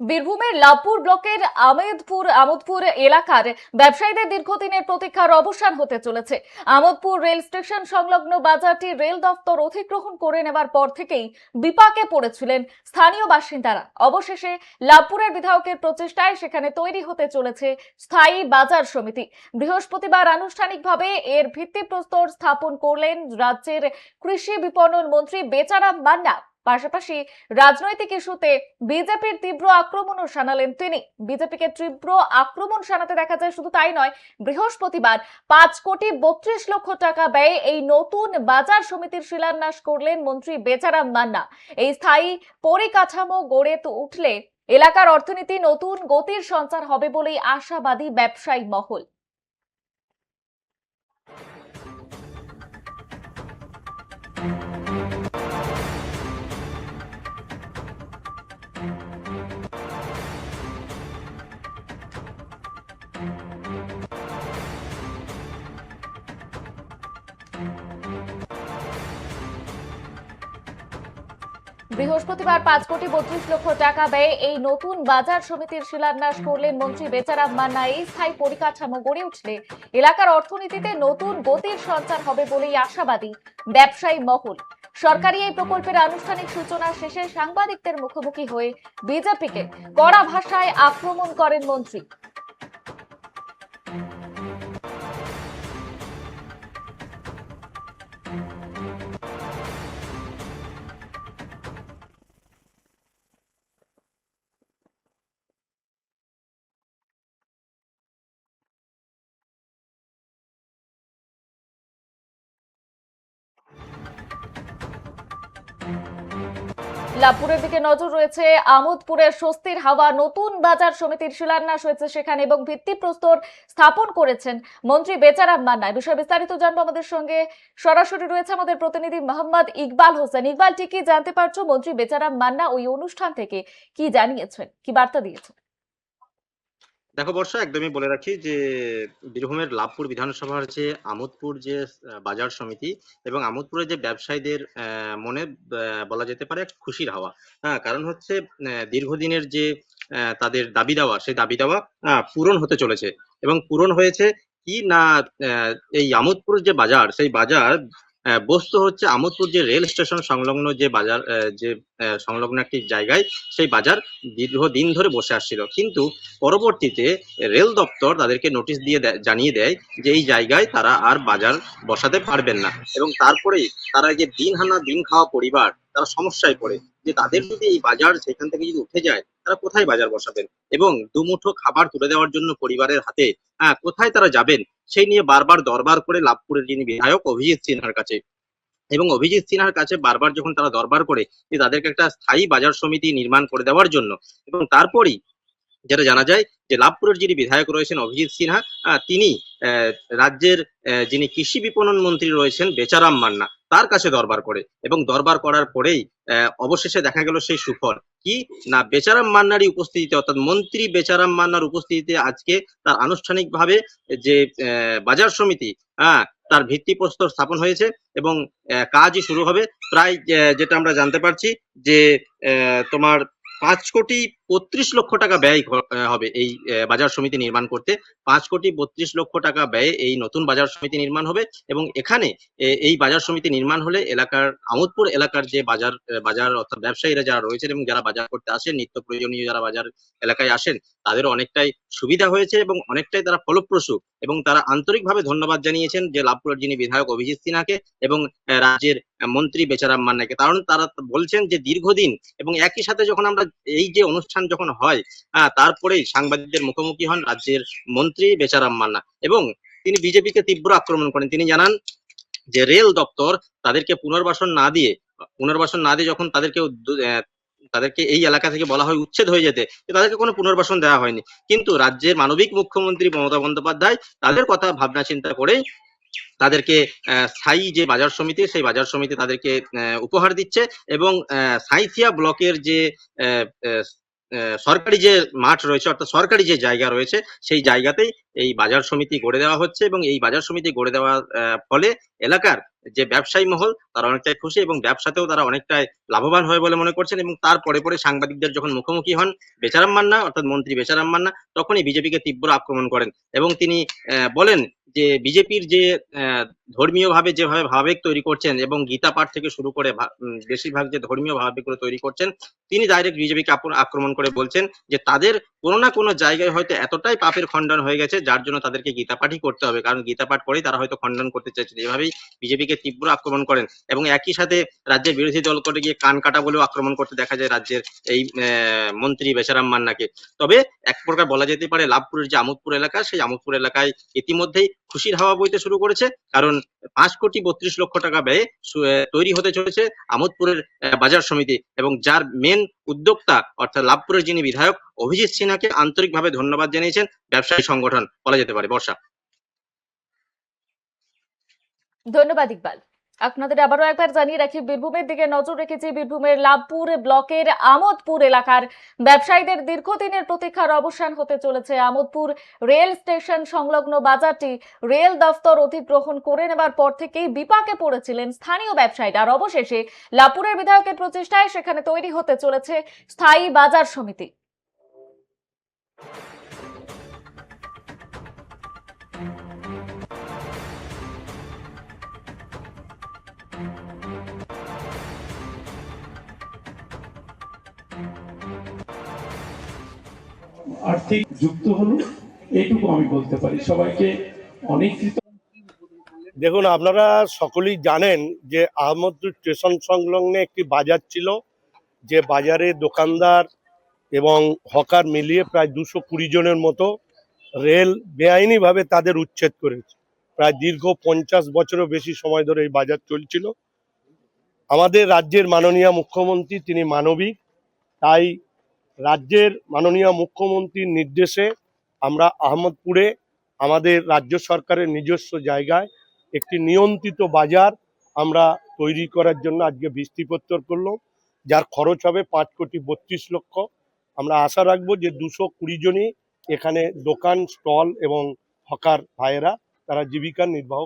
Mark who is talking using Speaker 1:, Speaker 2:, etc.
Speaker 1: বীরভূমের লাভপুর ব্লকের আমেদপুর, আমোদপুর এলাকার ব্যবসায়ীদের দীর্ঘদিনের প্রতীক্ষার অবসান হতে চলেছে। আমোদপুর রেল স্টেশন সংলগ্ন বাজারটি রেল দফতর অধিগ্রহণ করে নেওয়ার পর থেকেই বিপাকে পড়েছিলেন স্থানীয় বাসিন্দারা। অবশেষে লাভপুরের বিধায়কের প্রচেষ্টায় সেখানে তৈরি হতে চলেছে স্থায়ী বাজার সমিতি। বৃহস্পতিবার আনুষ্ঠানিকভাবে এর ভিত্তিপ্রস্তর স্থাপন করলেন রাজ্যের কৃষি বিপণন মন্ত্রী বেচারাম মান্না। পাশাপাশি রাজনৈতিক ইস্যুতে বিজেপির তীব্র আক্রমণও শানালেন তিনি। বিজেপিকে তীব্র আক্রমণ শানাতে দেখা যায় শুধু তাই নয়, বৃহস্পতিবার পাঁচ কোটি বত্রিশ লক্ষ টাকা ব্যয়ে এই নতুন বাজার সমিতির শিলান্যাস করলেন মন্ত্রী বেচারাম মান্না। এই স্থায়ী পরিকাঠামো গড়ে তো উঠলে এলাকার অর্থনীতি নতুন গতির সঞ্চার হবে বলেই আশাবাদী ব্যবসায়ী মহল। বৃহস্পতিবার পাঁচ কোটি বত্রিশ লক্ষ টাকা ব্যয়ে এই নতুন বাজার সমিতির শিলান্যাস করলেন মন্ত্রী বেচারাম মান্না। এই স্থায়ী পরিকাঠামো গড়ে উঠলে এলাকার অর্থনীতিতে নতুন গতির সঞ্চার হবে বলেই আশাবাদী ব্যবসায়ী মহল। সরকারি এই প্রকল্পের আনুষ্ঠানিক সূচনা শেষে সাংবাদিকদের মুখোমুখি হয়ে বিজেপিকে কড়া ভাষায় আক্রমণ করেন মন্ত্রী। লাভপুরের দিকে নজর রয়েছে আমোদপুরের স্বস্তির হাওয়া। নতুন বাজার সমিতির শিলান্যাস হয়েছে সেখানে এবং ভিত্তিপ্রস্তর স্থাপন করেছেন মন্ত্রী বেচারাম মান্না বিষয়ে বিস্তারিত জানব আমাদের সঙ্গে। সরাসরি রয়েছে আমাদের প্রতিনিধি মোহাম্মদ ইকবাল হোসেন। ইকবাল, ঠিকই জানতে পারছ মন্ত্রী বেচারাম মান্না ওই অনুষ্ঠান থেকে কি জানিয়েছেন, কি বার্তা দিয়েছেন?
Speaker 2: দেখো বর্ষা, একদমই বলে রাখি যে বীরভূমের লাভপুর বিধানসভার যে আমোদপুর যে বাজার সমিতি এবং আমোদপুরের যে ব্যবসায়ীদের মনে বলা যেতে পারে খুশির হাওয়া। হ্যাঁ কারণ হচ্ছে দীর্ঘদিনের যে তাদের দাবি দেওয়া, সেই দাবি দেওয়া পূরণ হতে চলেছে এবং পূরণ হয়েছে কি না এই আমোদপুর যে বাজার, সেই বাজার বস্তু হচ্ছে আমোদপুর যে রেল স্টেশন সংলগ্ন যে বাজার যে সংলগ্ন একটি জায়গায় সেই বাজার দীর্ঘদিন ধরে বসে আসছিল। কিন্তু পরবর্তীতে রেল দপ্তর তাদেরকে নোটিশ দিয়ে জানিয়ে দেয় যে এই জায়গায় তারা আর বাজার বসাতে পারবেন না এবং তারপরেই তারা যে দিন হানা দিন খাওয়া পরিবার, তারা সমস্যায় পড়ে যে তাদের যদি এই বাজার সেখান থেকে যদি উঠে যায়, তারা কোথায় বাজার বসাবেন? এবং দুমুঠো খাবার তুলে দেওয়ার জন্য পরিবারের হাতে হ্যাঁ কোথায় তারা যাবেন? সেই নিয়ে বারবার দরবার করে লাভপুরের যিনি বিধায়ক অভিজিৎ সিনহার কাছে এবং অভিজিৎ সিনহার কাছে বারবার যখন তারা দরবার করে যে তাদেরকে একটা স্থায়ী বাজার সমিতি নির্মাণ করে দেওয়ার জন্য এবং তারপরই যেটা জানা যায় যে লাভপুরের যিনি বিধায়ক রয়েছেন অভিজিৎ সিনহা তিনি রাজ্যের যিনি কৃষি বিপণন মন্ত্রী রয়েছেন বেচারাম মান্না, তার কাছে দরবার করে এবং দরবার করার পরেই অবশেষে দেখা গেল সেই সুফল। কি? না, বেচারাম মান্নারই উপস্থিতিতে, অর্থাৎ মন্ত্রী বেচারাম মান্নার উপস্থিতিতে আজকে তার আনুষ্ঠানিকভাবে যে বাজার সমিতি হ্যাঁ তার ভিত্তিপ্রস্তর স্থাপন হয়েছে এবং কাজই শুরু হবে। প্রায় যেটা আমরা জানতে পারছি যে তোমার পাঁচ কোটি বত্রিশ লক্ষ টাকা ব্যয় হবে এই বাজার সমিতি নির্মাণ করতে। পাঁচ কোটি বত্রিশ লক্ষ টাকা ব্যয়ে এই নতুন বাজার সমিতি নির্মাণ হবে এবং এখানে এই বাজার সমিতি নির্মাণ হলে এলাকার, আমোদপুর এলাকার যে বাজার বাজার অর্থাৎ ব্যবসায়ীরা যারা রয়েছেন এবং যারা বাজার করতে আসেন, নিত্য প্রয়োজনীয় যারা বাজার এলাকায় আসেন, তাদের অনেকটাই সুবিধা হয়েছে এবং অনেকটাই তারা ফলপ্রসূ এবং তারা আন্তরিকভাবে ধন্যবাদ জানিয়েছেন যে লাভপুরের যিনি বিধায়ক অভিজিৎ সিনহাকে এবং রাজ্যের মন্ত্রী বেচারাম মান্নাকে কারণ তারা বলছেন যে দীর্ঘদিন এবং একই সাথে যখন আমরা এই যে অনুষ্ঠান যখন হয় তারপরেই সাংবাদিকদের মুখোমুখি হন রাজ্যের মন্ত্রী বেচারাম মান্না এবং তিনি বিজেপিকে তীব্র আক্রমণ করেন। তিনি জানান যে রেল দপ্তর তাদেরকে পুনর্বাসন না দিয়ে, পুনর্বাসন না দিয়ে যখন তাদেরকে তাদেরকে এই এলাকা থেকে বলা হয় উচ্ছেদ হয়ে যেতে তাদেরকে কোনো পুনর্বাসন দেওয়া হয়নি। কিন্তু রাজ্যের মানবিক মুখ্যমন্ত্রী মমতা বন্দ্যোপাধ্যায় তাদের কথা ভাবনা চিন্তা করে তাদেরকে স্থায়ী যে বাজার সমিতি, সেই বাজার সমিতি তাদেরকে উপহার দিচ্ছে এবং সাঁইথিয়া ব্লকের যে সরকারি যে মাঠ রয়েছে, অর্থাৎ সরকারি যে জায়গা রয়েছে, সেই জায়গাতেই এই বাজার সমিতি গড়ে দেওয়া হচ্ছে এবং এই বাজার সমিতি গড়ে দেওয়ার ফলে এলাকার যে ব্যবসায়ী মহল, তারা অনেকটাই খুশি এবং ব্যবসাতেও তারা অনেকটাই লাভবান হয় বলে মনে করছেন এবং তার পরে পরে সাংবাদিকদের যখন মুখোমুখি হন বেচারাম মান্না, অর্থাৎ মন্ত্রী বেচারাম মান্না, তখনই বিজেপিকে তীব্র আক্রমণ করেন এবং তিনি বলেন যে বিজেপির যে আহ, ধর্মীয় ভাবে যেভাবে ভাবেগ তৈরি করছেন এবং গীতা পাঠ থেকে শুরু করে বেশিরভাগ যে ধর্মীয় ভাবেগুলো তৈরি করছেন তিনি ডাইরেক্ট বিজেপিকে আক্রমণ করে বলছেন যে তাদের কোনো না কোনো জায়গায় হয়তো এতটাই পাপের খণ্ডন হয়ে গেছে যার জন্য তাদেরকে গীতা পাঠই করতে হবে। কারণ গীতা পাঠ করেই তারা হয়তো খণ্ডন করতে চাইছেন। এভাবেই বিজেপিকে তীব্র আক্রমণ করেন এবং একই সাথে রাজ্যের বিরোধী দল করে গিয়ে কান কাটা বলেও আক্রমণ করতে দেখা যায় রাজ্যের এই মন্ত্রী বেচারাম মান্নাকে। তবে এক প্রকার বলা যেতে পারে লাভপুরের যে আমোদপুর এলাকা সেই আমোদপুর এলাকায় ইতিমধ্যেই খুশির হাওয়া বইতে শুরু করেছে। কারণ পাঁচ কোটি বত্রিশ লক্ষ টাকা ব্যয়ে তৈরি হতে চলেছে আমোদপুরের বাজার সমিতি এবং যার মেন উদ্যোক্তা অর্থাৎ লাভপুরের যিনি বিধায়ক অভিজিৎ সিনহাকে আন্তরিকভাবে ধন্যবাদ জানিয়েছেন ব্যবসায়ী সংগঠন বলা যেতে পারে। বর্ষা।
Speaker 1: ধন্যবাদ ইকবাল। আপনাদের আবারও একবার জানিয়ে রাখি, বীরভূমের দিকে নজর রেখেছি। বীরভূমের লাভপুর ব্লকের আমোদপুর এলাকার ব্যবসায়ীদের দীর্ঘদিনের প্রতীক্ষার অবসান হতে চলেছে। আমোদপুর রেল স্টেশন সংলগ্ন বাজারটি রেল দফতর অধিগ্রহণ করে নেবার পর থেকেই বিপাকে পড়েছিলেন স্থানীয় ব্যবসায়ীরা। আর অবশেষে লাভপুরের বিধায়কের প্রচেষ্টায় সেখানে তৈরি হতে চলেছে স্থায়ী বাজার সমিতি।
Speaker 3: আর্থিক যুক্ত হলো, এইটুকু আমি বলতে পারি। সবাইকে অনেক
Speaker 4: দেখুন, আপনারা সকলেই জানেন যে আহমদপুর স্টেশন সংলগ্নে একটি বাজার ছিল, যে বাজারে দোকানদার এবং হকার মিলিয়ে প্রায় দুশো কুড়ি জনের মতো রেল বেআইনিভাবে তাদের উচ্ছেদ করেছে। প্রায় দীর্ঘ পঞ্চাশ বছরও বেশি সময় ধরে এই বাজার চলছিল। আমাদের রাজ্যের মাননীয় মুখ্যমন্ত্রী, তিনি মানবিক তাই রাজ্যের মাননীয় মুখ্যমন্ত্রীর নির্দেশে আমরা আহমদপুরে আমাদের রাজ্য সরকারের নিজস্ব জায়গায় একটি নিয়ন্ত্রিত বাজার আমরা তৈরি করার জন্য আজকে বৃষ্টিপত্তর করল যার খরচ হবে পাঁচ কোটি বত্রিশ লক্ষ। আমরা আশা রাখব যে দুশো কুড়ি জনই এখানে দোকান, স্টল এবং হকার ভাইয়েরা তারা জীবিকা নির্বাহ